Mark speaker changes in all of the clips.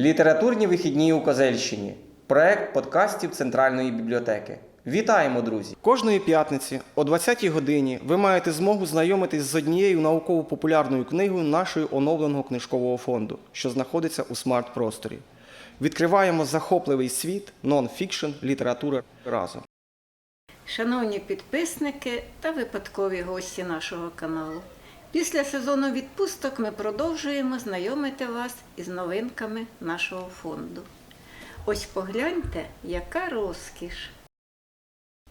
Speaker 1: Літературні вихідні у Козельщині. Проект подкастів Центральної бібліотеки. Вітаємо, друзі! Кожної п'ятниці о 20-й годині ви маєте змогу знайомитись з однією науково-популярною книгою нашого оновленого книжкового фонду, що знаходиться у смарт-просторі. Відкриваємо захопливий світ нон-фікшн літератури разом.
Speaker 2: Шановні підписники та випадкові гості нашого каналу. Після сезону відпусток ми продовжуємо знайомити вас із новинками нашого фонду. Ось погляньте, яка розкіш.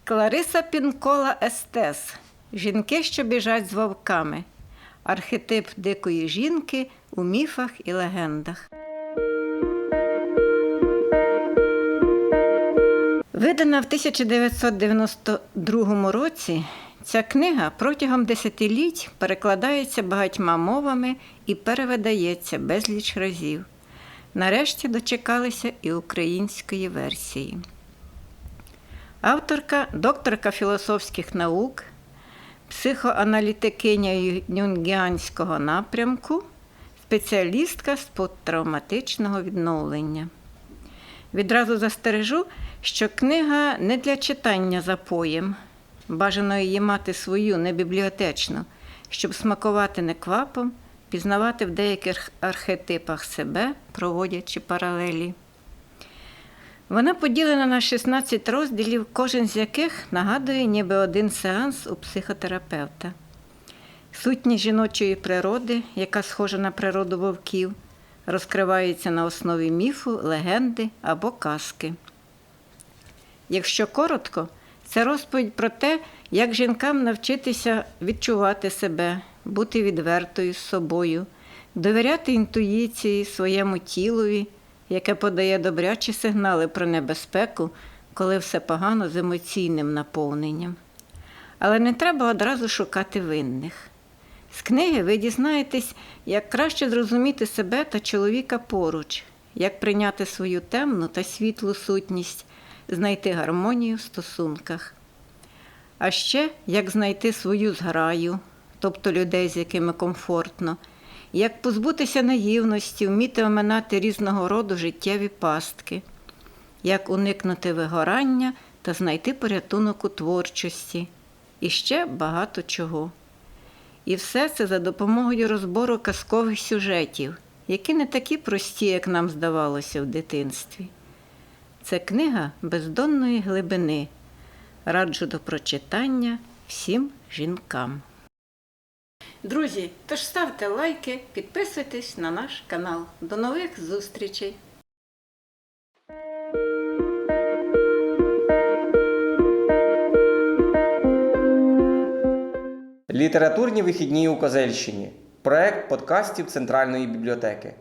Speaker 2: Клариса Пінкола Естес. Жінки, що біжать з вовками. Архетип дикої жінки у міфах і легендах. Видана в 1992 році, ця книга протягом десятиліть перекладається багатьма мовами і перевидається безліч разів. Нарешті дочекалися і української версії. Авторка, докторка філософських наук, психоаналітикиня юнгіанського напрямку, спеціалістка з посттравматичного відновлення. Відразу застережу, що книга не для читання за поєм. Бажано її мати свою, не бібліотечну, щоб смакувати неквапом, пізнавати в деяких архетипах себе, проводячи паралелі. Вона поділена на 16 розділів, кожен з яких нагадує ніби один сеанс у психотерапевта. Сутність жіночої природи, яка схожа на природу вовків, розкривається на основі міфу, легенди або казки. Якщо коротко, це розповідь про те, як жінкам навчитися відчувати себе, бути відвертою з собою, довіряти інтуїції своєму тілові, яке подає добрячі сигнали про небезпеку, коли все погано з емоційним наповненням. Але не треба одразу шукати винних. З книги ви дізнаєтесь, як краще зрозуміти себе та чоловіка поруч, як прийняти свою темну та світлу сутність, знайти гармонію в стосунках. А ще як знайти свою зграю, тобто людей, з якими комфортно, як позбутися наївності, вміти оминати різного роду життєві пастки, як уникнути вигорання та знайти порятунок у творчості, і ще багато чого. І все це за допомогою розбору казкових сюжетів, які не такі прості, як нам здавалося в дитинстві. Це книга бездонної глибини. Раджу до прочитання всім жінкам. Друзі, тож ставте лайки, підписуйтесь на наш канал. До нових зустрічей!
Speaker 1: Літературні вихідні у Козельщині. Проект подкастів Центральної бібліотеки.